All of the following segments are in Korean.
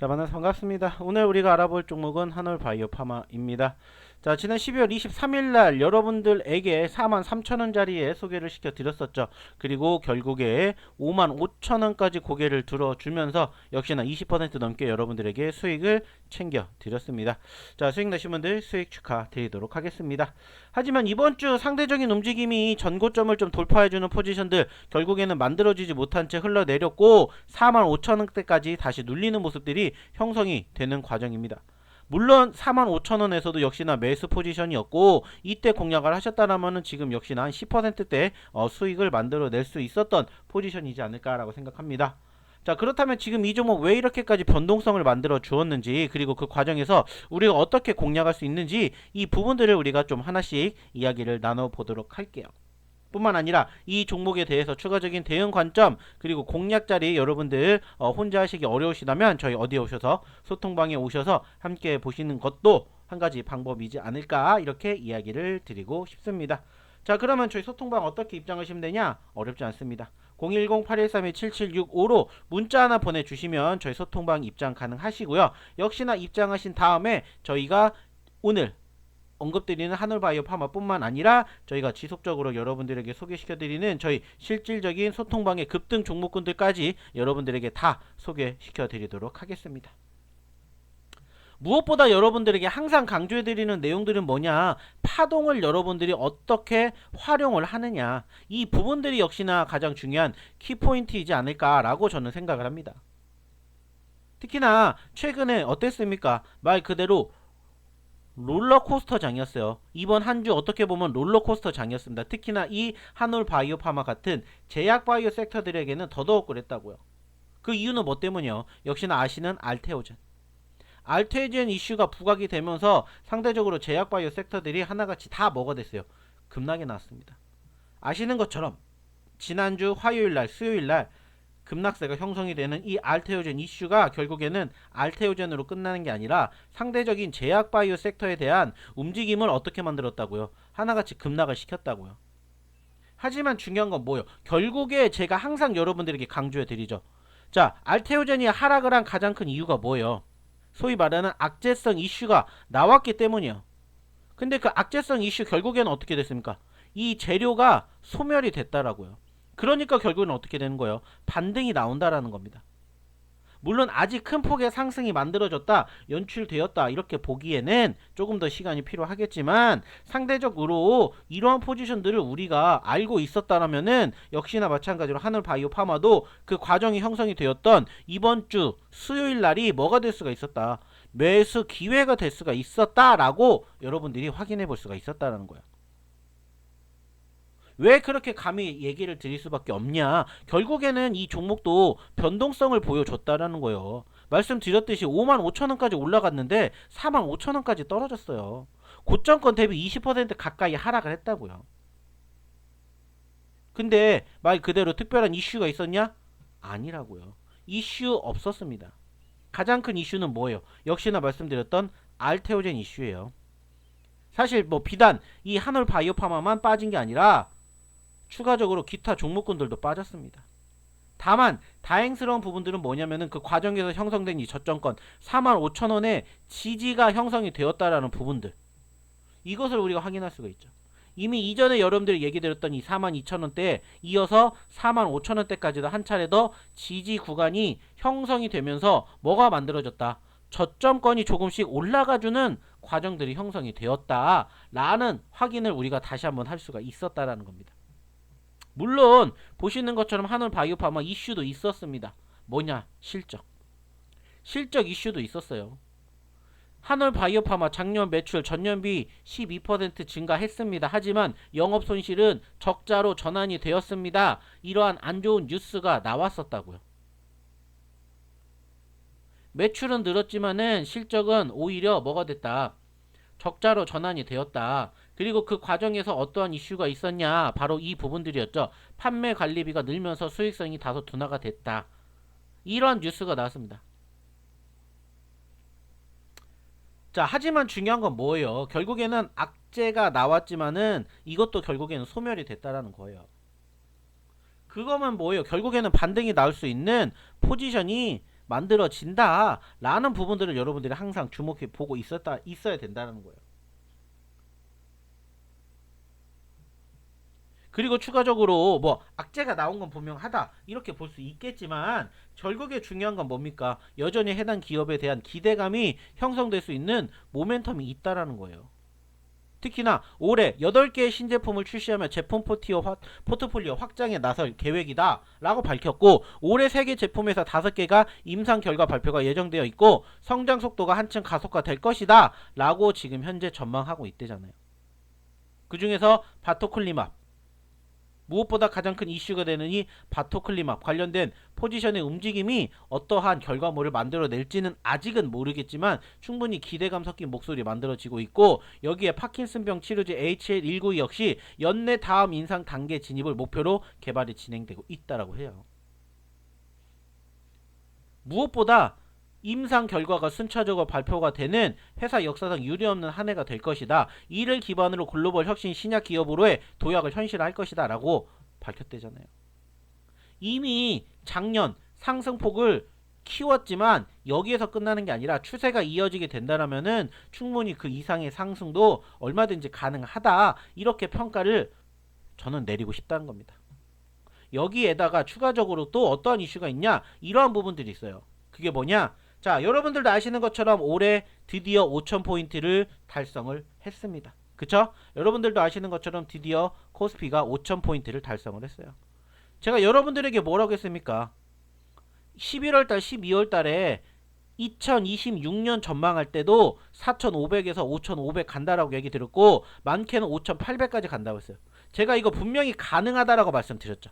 자, 반갑습니다. 오늘 우리가 알아볼 종목은 한올 바이오 파마입니다. 자, 지난 12월 23일 날 여러분들에게 4만 3천 원짜리에 소개를 시켜 드렸었죠. 그리고 결국에 5만 5천 원까지 고개를 들어 주면서 역시나 20% 넘게 여러분들에게 수익을 챙겨 드렸습니다. 자, 수익 나신 분들 수익 축하드리도록 하겠습니다. 하지만 이번 주 상대적인 움직임이 전고점을 좀 돌파해 주는 포지션들 결국에는 만들어지지 못한 채 흘러내렸고 4만 5천 원대까지 다시 눌리는 모습들이 형성이 되는 과정입니다. 물론 45,000원에서도 역시나 매수 포지션이었고 이때 공략을 하셨다라면은 지금 역시나 한 10%대 어, 수익을 만들어낼 수 있었던 포지션이지 않을까라고 생각합니다. 자 그렇다면 지금 이 종목 왜 이렇게까지 변동성을 만들어 주었는지 그리고 그 과정에서 우리가 어떻게 공략할 수 있는지 이 부분들을 우리가 좀 하나씩 이야기를 나눠보도록 할게요. 뿐만 아니라 이 종목에 대해서 추가적인 대응 관점 그리고 공략 자리 여러분들 어, 혼자 하시기 어려우시다면 저희 어디에 오셔서 소통방에 오셔서 함께 보시는 것도 한 가지 방법이지 않을까 이렇게 이야기를 드리고 싶습니다. 자 그러면 저희 소통방 어떻게 입장하시면 되냐 어렵지 않습니다. 010-813-7765로 문자 하나 보내주시면 저희 소통방 입장 가능하시고요. 역시나 입장하신 다음에 저희가 오늘 언급드리는 한올바이오 파마뿐만 아니라 저희가 지속적으로 여러분들에게 소개시켜드리는 저희 실질적인 소통방의 급등 종목군들까지 여러분들에게 다 소개시켜드리도록 하겠습니다. 무엇보다 여러분들에게 항상 강조해드리는 내용들은 뭐냐 파동을 여러분들이 어떻게 활용을 하느냐 이 부분들이 역시나 가장 중요한 키포인트이지 않을까라고 저는 생각을 합니다. 특히나 최근에 어땠습니까? 말 그대로 롤러코스터 장이었어요. 이번 한 주 어떻게 보면 롤러코스터 장이었습니다. 특히나 이 한올 바이오 파마 같은 제약 바이오 섹터들에게는 더더욱 그랬다고요. 그 이유는 뭐 때문이요? 역시나 아시는 알테오젠. 알테오젠 이슈가 부각이 되면서 상대적으로 제약 바이오 섹터들이 하나같이 다 먹어댔어요. 급락이 나왔습니다. 아시는 것처럼 지난주 화요일 날, 수요일 날 급락세가 형성이 되는 이 알테오젠 이슈가 결국에는 알테오젠으로 끝나는 게 아니라 상대적인 제약 바이오 섹터에 대한 움직임을 어떻게 만들었다고요? 하나같이 급락을 시켰다고요. 하지만 중요한 건 뭐예요? 결국에 제가 항상 여러분들에게 강조해 드리죠. 자, 알테오젠이 하락을 한 가장 큰 이유가 뭐예요? 소위 말하는 악재성 이슈가 나왔기 때문이에요. 근데 그 악재성 이슈 결국에는 어떻게 됐습니까? 이 재료가 소멸이 됐다라고요. 그러니까 결국은 어떻게 되는 거예요? 반등이 나온다라는 겁니다. 물론 아직 큰 폭의 상승이 만들어졌다, 연출되었다 이렇게 보기에는 조금 더 시간이 필요하겠지만 상대적으로 이러한 포지션들을 우리가 알고 있었다라면은 역시나 마찬가지로 하늘 바이오 파마도 그 과정이 형성이 되었던 이번 주 수요일 날이 뭐가 될 수가 있었다. 매수 기회가 될 수가 있었다라고 여러분들이 확인해 볼 수가 있었다라는 거야. 왜 그렇게 감히 얘기를 드릴 수밖에 없냐? 결국에는 이 종목도 변동성을 보여줬다라는 거예요. 말씀드렸듯이 5만 5천 원까지 올라갔는데 4만 5천 원까지 떨어졌어요. 고점권 대비 20% 가까이 하락을 했다고요. 근데 말 그대로 특별한 이슈가 있었냐? 아니라고요. 이슈 없었습니다. 가장 큰 이슈는 뭐예요? 역시나 말씀드렸던 알테오젠 이슈예요. 사실 뭐 비단 이 한올 바이오파마만 빠진 게 아니라 추가적으로 기타 종목군들도 빠졌습니다. 다만 다행스러운 부분들은 뭐냐면은 그 과정에서 형성된 이 저점권 45,000원의 지지가 형성이 되었다라는 부분들 이것을 우리가 확인할 수가 있죠. 이미 이전에 여러분들이 얘기 드렸던 이 42,000원대에 이어서 45,000원대까지도 한 차례 더 지지 구간이 형성이 되면서 뭐가 만들어졌다. 저점권이 조금씩 올라가주는 과정들이 형성이 되었다라는 확인을 우리가 다시 한번 할 수가 있었다라는 겁니다. 물론 보시는 것처럼 한올 바이오파마 이슈도 있었습니다. 뭐냐? 실적. 실적 이슈도 있었어요. 한올 바이오파마 작년 매출 전년비 12% 증가했습니다. 하지만 영업 손실은 적자로 전환이 되었습니다. 이러한 안 좋은 뉴스가 나왔었다고요. 매출은 늘었지만은 실적은 오히려 뭐가 됐다. 적자로 전환이 되었다. 그리고 그 과정에서 어떠한 이슈가 있었냐? 바로 이 부분들이었죠. 판매 관리비가 늘면서 수익성이 다소 둔화가 됐다. 이러한 뉴스가 나왔습니다. 자, 하지만 중요한 건 뭐예요? 결국에는 악재가 나왔지만은 이것도 결국에는 소멸이 됐다라는 거예요. 그거면 뭐예요? 결국에는 반등이 나올 수 있는 포지션이 만들어진다라는 부분들을 여러분들이 항상 주목해 보고 있었다 있어야 된다는 거예요. 그리고 추가적으로 뭐 악재가 나온 건 분명하다 이렇게 볼 수 있겠지만 결국에 중요한 건 뭡니까? 여전히 해당 기업에 대한 기대감이 형성될 수 있는 모멘텀이 있다라는 거예요. 특히나 올해 8개의 신제품을 출시하며 제품 포트폴리오 확장에 나설 계획이다 라고 밝혔고 올해 3개 제품에서 5개가 임상 결과 발표가 예정되어 있고 성장 속도가 한층 가속화될 것이다 라고 지금 현재 전망하고 있대잖아요. 그 중에서 바토클리맙 무엇보다 가장 큰 이슈가 되는 이 바토클리맙 관련된 포지션의 움직임이 어떠한 결과물을 만들어낼지는 아직은 모르겠지만 충분히 기대감 섞인 목소리 만들어지고 있고 여기에 파킨슨병 치료제 HL192 역시 연내 다음 인상 단계 진입을 목표로 개발이 진행되고 있다라고 해요. 무엇보다 임상 결과가 순차적으로 발표가 되는 회사 역사상 유례없는 한 해가 될 것이다. 이를 기반으로 글로벌 혁신 신약 기업으로의 도약을 현실화할 것이다. 라고 밝혔대잖아요. 이미 작년 상승폭을 키웠지만 여기에서 끝나는 게 아니라 추세가 이어지게 된다라면은 충분히 그 이상의 상승도 얼마든지 가능하다. 이렇게 평가를 저는 내리고 싶다는 겁니다. 여기에다가 추가적으로 또 어떠한 이슈가 있냐? 이러한 부분들이 있어요. 그게 뭐냐? 자, 여러분들도 아시는 것처럼 올해 드디어 5,000포인트를 달성을 했습니다. 그쵸? 여러분들도 아시는 것처럼 드디어 코스피가 5,000포인트를 달성을 했어요. 제가 여러분들에게 뭐라고 했습니까? 11월달, 12월달에 2026년 전망할 때도 4,500에서 5,500 간다라고 얘기 드렸고 많게는 5,800까지 간다고 했어요. 제가 이거 분명히 가능하다라고 말씀드렸죠.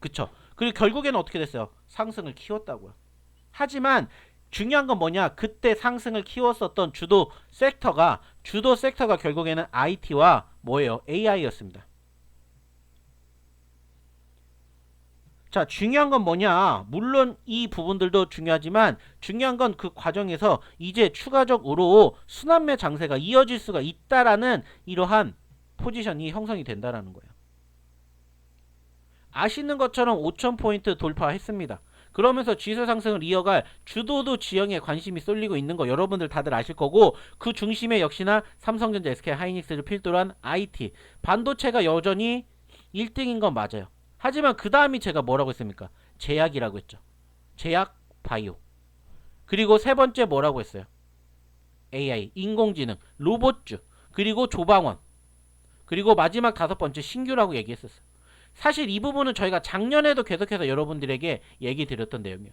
그쵸? 그리고 결국에는 어떻게 됐어요? 상승을 키웠다고요. 하지만 중요한 건 뭐냐? 그때 상승을 키웠었던 주도 섹터가 주도 섹터가 결국에는 IT와 뭐예요? AI였습니다. 자, 중요한 건 뭐냐? 물론 이 부분들도 중요하지만 중요한 건 그 과정에서 이제 추가적으로 순환매 장세가 이어질 수가 있다라는 이러한 포지션이 형성이 된다라는 거예요. 아시는 것처럼 5,000포인트 돌파했습니다. 그러면서 지수 상승을 이어갈 주도도 지형에 관심이 쏠리고 있는 거 여러분들 다들 아실 거고 그 중심에 역시나 삼성전자, SK 하이닉스를 필두로 한 IT 반도체가 여전히 1등인 건 맞아요. 하지만 그 다음이 제가 뭐라고 했습니까? 제약이라고 했죠. 제약, 바이오. 그리고 세 번째 뭐라고 했어요? AI, 인공지능, 로봇주, 그리고 조방원. 그리고 마지막 다섯 번째 신규라고 얘기했었어요. 사실 이 부분은 저희가 작년에도 계속해서 여러분들에게 얘기 드렸던 내용이에요.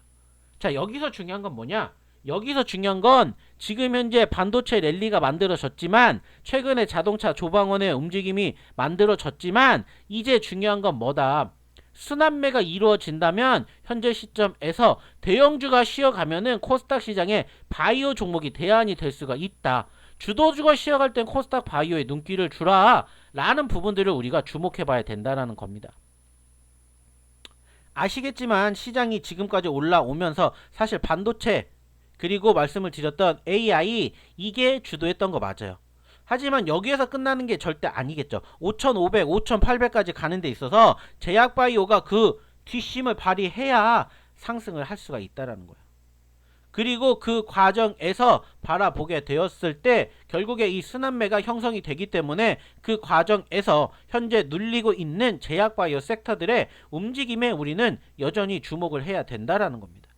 자, 여기서 중요한 건 뭐냐? 여기서 중요한 건 지금 현재 반도체 랠리가 만들어졌지만 최근에 자동차 조방원의 움직임이 만들어졌지만 이제 중요한 건 뭐다? 순환매가 이루어진다면 현재 시점에서 대형주가 쉬어가면은 코스닥 시장에 바이오 종목이 대안이 될 수가 있다. 주도주가 쉬어갈 땐 코스닥 바이오에 눈길을 주라 라는 부분들을 우리가 주목해 봐야 된다는 겁니다. 아시겠지만 시장이 지금까지 올라오면서 사실 반도체 그리고 말씀을 드렸던 AI 이게 주도했던 거 맞아요. 하지만 여기에서 끝나는 게 절대 아니겠죠. 5,500, 5,800까지 가는 데 있어서 제약바이오가 그 뒷심을 발휘해야 상승을 할 수가 있다라는 거예요. 그리고 그 과정에서 바라보게 되었을 때 결국에 이 순환매가 형성이 되기 때문에 그 과정에서 현재 눌리고 있는 제약바이오 섹터들의 움직임에 우리는 여전히 주목을 해야 된다라는 겁니다.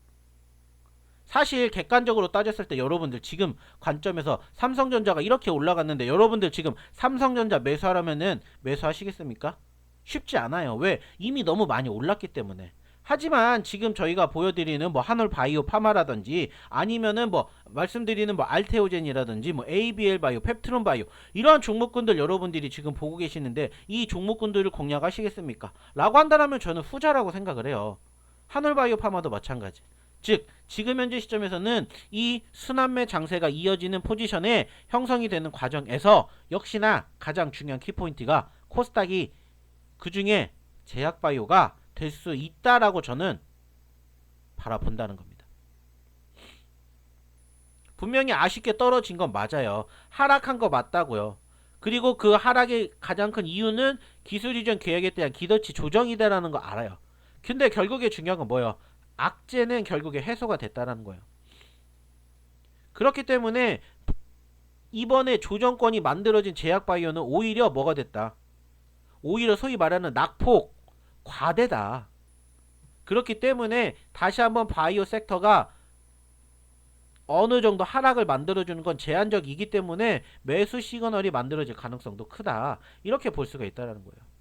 사실 객관적으로 따졌을 때 여러분들 지금 관점에서 삼성전자가 이렇게 올라갔는데 여러분들 지금 삼성전자 매수하려면은 매수하시겠습니까? 쉽지 않아요. 왜? 이미 너무 많이 올랐기 때문에. 하지만 지금 저희가 보여드리는 뭐 한올 바이오 파마라든지 아니면은 뭐 말씀드리는 뭐 알테오젠이라든지 뭐 ABL 바이오, 펩트론 바이오 이러한 종목군들 여러분들이 지금 보고 계시는데 이 종목군들을 공략하시겠습니까? 라고 한다면 저는 후자라고 생각을 해요. 한올 바이오 파마도 마찬가지. 즉 지금 현재 시점에서는 이 순환매 장세가 이어지는 포지션에 형성이 되는 과정에서 역시나 가장 중요한 키포인트가 코스닥이 그 중에 제약바이오가 될 수 있다라고 저는 바라본다는 겁니다. 분명히 아쉽게 떨어진 건 맞아요. 하락한 거 맞다고요. 그리고 그 하락의 가장 큰 이유는 기술 이전 계획에 대한 기대치 조정이다라는 거 알아요. 근데 결국에 중요한 건 뭐예요? 악재는 결국에 해소가 됐다라는 거예요. 그렇기 때문에 이번에 조정권이 만들어진 제약바이오는 오히려 뭐가 됐다. 오히려 소위 말하는 낙폭 과대다. 그렇기 때문에 다시 한번 바이오 섹터가 어느 정도 하락을 만들어주는 건 제한적이기 때문에 매수 시그널이 만들어질 가능성도 크다. 이렇게 볼 수가 있다는 거예요.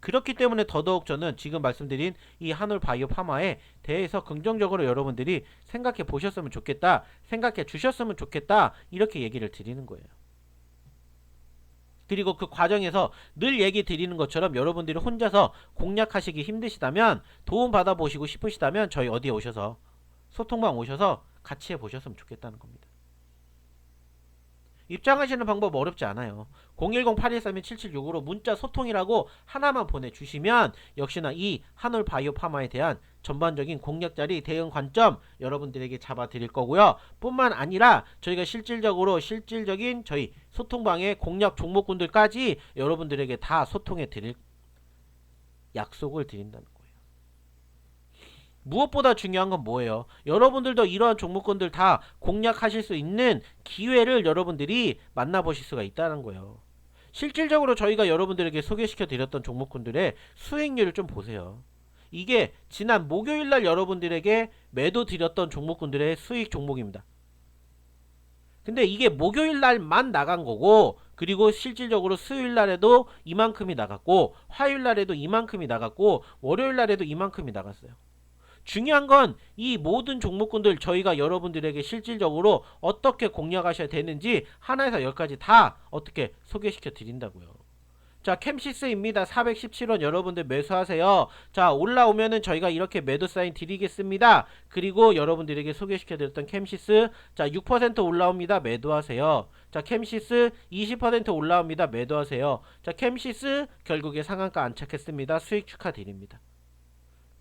그렇기 때문에 더더욱 저는 지금 말씀드린 이 한올 바이오 파마에 대해서 긍정적으로 여러분들이 생각해 보셨으면 좋겠다. 생각해 주셨으면 좋겠다. 이렇게 얘기를 드리는 거예요. 그리고 그 과정에서 늘 얘기 드리는 것처럼 여러분들이 혼자서 공략하시기 힘드시다면 도움 받아 보시고 싶으시다면 저희 어디에 오셔서 소통방 오셔서 같이 해 보셨으면 좋겠다는 겁니다. 입장하시는 방법 어렵지 않아요. 010-813-7765로 문자 소통이라고 하나만 보내주시면 역시나 이 한올 바이오 파마에 대한 전반적인 공략 자리 대응 관점 여러분들에게 잡아 드릴 거고요. 뿐만 아니라 저희가 실질적으로 실질적인 저희 소통방의 공략 종목군들까지 여러분들에게 다 소통해 드릴 약속을 거예요. 무엇보다 중요한 건 뭐예요? 여러분들도 이러한 종목군들 다 공략하실 수 있는 기회를 여러분들이 만나보실 수가 있다는 거예요. 실질적으로 저희가 여러분들에게 소개시켜 드렸던 종목군들의 수익률을 좀 보세요. 이게 지난 목요일 날 여러분들에게 매도 드렸던 종목군들의 수익 종목입니다. 근데 이게 목요일 날만 나간 거고 그리고 실질적으로 수요일 날에도 이만큼이 나갔고 화요일 날에도 이만큼이 나갔고 월요일 날에도 이만큼이 나갔어요. 중요한 건 이 모든 종목군들 저희가 여러분들에게 실질적으로 어떻게 공략하셔야 되는지 하나에서 열까지 다 어떻게 소개시켜 드린다고요. 자, 캠시스입니다. 417원 여러분들 매수하세요. 자, 올라오면은 저희가 이렇게 매도 사인 드리겠습니다. 그리고 여러분들에게 소개시켜 드렸던 캠시스 자, 6% 올라옵니다. 매도하세요. 자, 캠시스 20% 올라옵니다. 매도하세요. 자, 캠시스 결국에 상한가 안착했습니다. 수익 축하드립니다.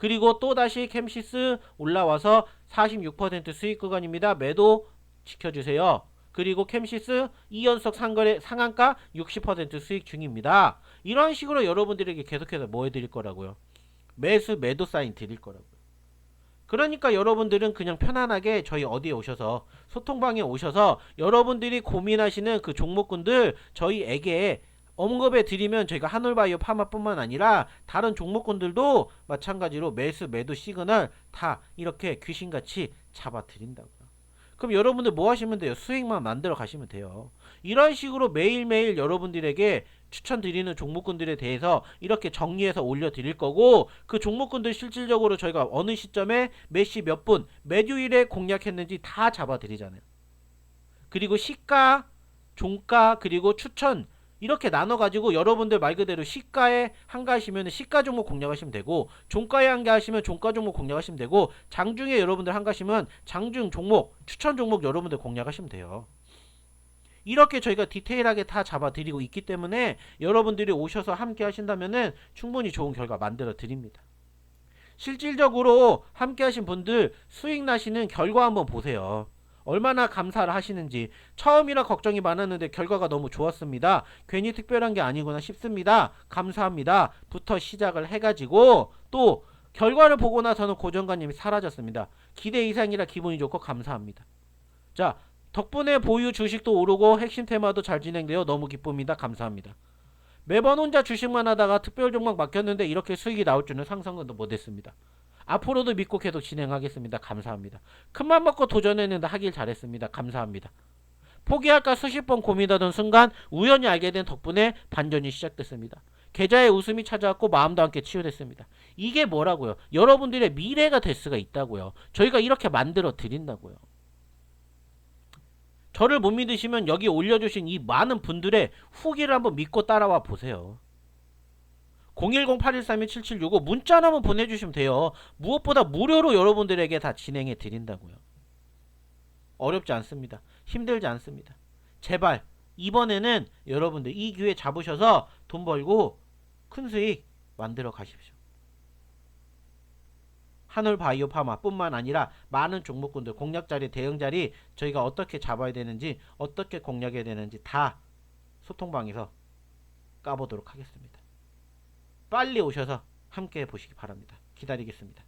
그리고 또다시 캠시스 올라와서 46% 수익 구간입니다. 매도 지켜주세요. 그리고 캠시스 2연속 상거래 상한가 60% 수익 중입니다. 이런 식으로 여러분들에게 계속해서 뭐 해드릴 거라고요? 매수 매도 사인 드릴 거라고요. 그러니까 여러분들은 그냥 편안하게 저희 어디에 오셔서 소통방에 오셔서 여러분들이 고민하시는 그 종목군들 저희에게 언급해 드리면 저희가 한올바이오 파마뿐만 아니라 다른 종목군들도 마찬가지로 매수 매도 시그널 다 이렇게 귀신같이 잡아 드린다고요. 그럼 여러분들 뭐 하시면 돼요? 수익만 만들어 가시면 돼요. 이런 식으로 매일매일 여러분들에게 추천드리는 종목군들에 대해서 이렇게 정리해서 올려드릴 거고 그 종목군들 실질적으로 저희가 어느 시점에 몇 시 몇 분 매주일에 공략했는지 다 잡아드리잖아요. 그리고 시가, 종가 그리고 추천 이렇게 나눠가지고 여러분들 말 그대로 시가에 한가 하시면 시가 종목 공략하시면 되고 종가에 한가 하시면 종가 종목 공략하시면 되고 장중에 여러분들 한가 하시면 장중 종목 추천 종목 여러분들 공략하시면 돼요. 이렇게 저희가 디테일하게 다 잡아드리고 있기 때문에 여러분들이 오셔서 함께 하신다면은 충분히 좋은 결과 만들어 드립니다. 실질적으로 함께 하신 분들 수익 나시는 결과 한번 보세요. 얼마나 감사를 하시는지 처음이라 걱정이 많았는데 결과가 너무 좋았습니다. 괜히 특별한 게 아니구나 싶습니다. 감사합니다. 부터 시작을 해가지고 또 결과를 보고 나서는 고정관님이 사라졌습니다. 기대 이상이라 기분이 좋고 감사합니다. 자 덕분에 보유 주식도 오르고 핵심 테마도 잘 진행되어 너무 기쁩니다. 감사합니다. 매번 혼자 주식만 하다가 특별 종목 맡겼는데 이렇게 수익이 나올 줄은 상상도 못했습니다. 앞으로도 믿고 계속 진행하겠습니다. 감사합니다. 큰맘 먹고 도전했는데 하길 잘했습니다. 감사합니다. 포기할까 수십 번 고민하던 순간 우연히 알게 된 덕분에 반전이 시작됐습니다. 계좌에 웃음이 찾아왔고 마음도 함께 치유됐습니다. 이게 뭐라고요? 여러분들의 미래가 될 수가 있다고요. 저희가 이렇게 만들어 드린다고요. 저를 못 믿으시면 여기 올려주신 이 많은 분들의 후기를 한번 믿고 따라와 보세요. 010-813-7765 문자 하나만 보내주시면 돼요. 무엇보다 무료로 여러분들에게 다 진행해 드린다고요. 어렵지 않습니다. 힘들지 않습니다. 제발 이번에는 여러분들 이 기회 잡으셔서 돈 벌고 큰 수익 만들어 가십시오. 한올 바이오 파마뿐만 아니라 많은 종목군들 공략 자리, 대응 자리 저희가 어떻게 잡아야 되는지 어떻게 공략해야 되는지 다 소통방에서 까보도록 하겠습니다. 빨리 오셔서 함께 보시기 바랍니다. 기다리겠습니다.